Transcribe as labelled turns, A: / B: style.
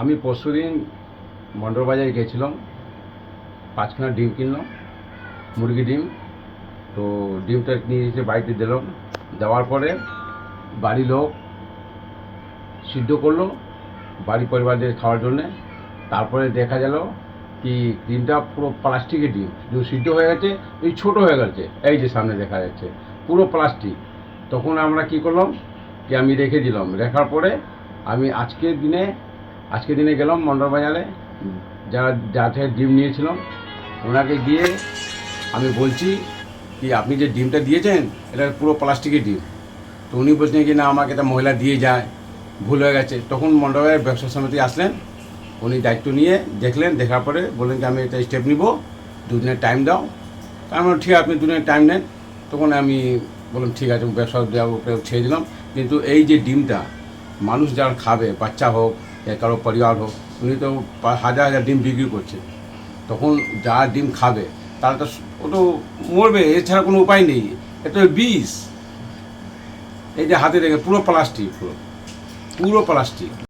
A: আমি পরশুদিন মন্ডল বাজারে গেছিলাম পাঁচখানা ডিম কিনলাম, মুরগি ডিম। তো ডিমটা নিয়ে এসে বাড়িতে দিলাম। দেওয়ার পরে বাড়ির লোক সিদ্ধ করল বাড়ি পরিবারদের খাওয়ার জন্যে। তারপরে দেখা গেল কি ডিমটা পুরো প্লাস্টিকের ডিম যে সিদ্ধ হয়ে গেছে, এই ছোট হয়ে গেছে, এই যে সামনে দেখা যাচ্ছে, পুরো প্লাস্টিক। তখন আমরা কি করলাম, কি আমি রেখে দিলাম। রেখার পরে আমি আজকের দিনে আজকের দিনে গেলাম মন্ডল বাজারে। যারা যা থেকে ডিম নিয়েছিলাম, ওনাকে গিয়ে আমি বলছি কি, আপনি যে ডিমটা দিয়েছেন, এটা পুরো প্লাস্টিকের ডিম। তো উনি বলছেন কি, না, আমাকে একটা মহিলা দিয়ে যায়, ভুল হয়ে গেছে। তখন মন্ডলের ব্যবসা সমিতি আসলেন, উনি দায়িত্ব নিয়ে দেখলেন, দেখার পরে বললেন যে আমি এটা স্টেপ নিব, দুদিনের টাইম দাও। আমি ঠিক আছে, আপনি দুদিনের টাইম নেন। তখন আমি বললাম, ঠিক আছে, ব্যবসা দেওয়ার ছেড়ে দিলাম। কিন্তু এই যে ডিমটা, মানুষ যারা খাবে, বাচ্চা হোক কারও পরিবার হোক, উনি তো হাজার হাজার ডিম বিক্রি করছে। তখন যা ডিম খাবে তারা তো ও তো মরবে, এছাড়া কোনো উপায় নেই। এটা বিষ এই যে হাতে দেখে পুরো প্লাস্টিক, পুরো। পুরো প্লাস্টিক।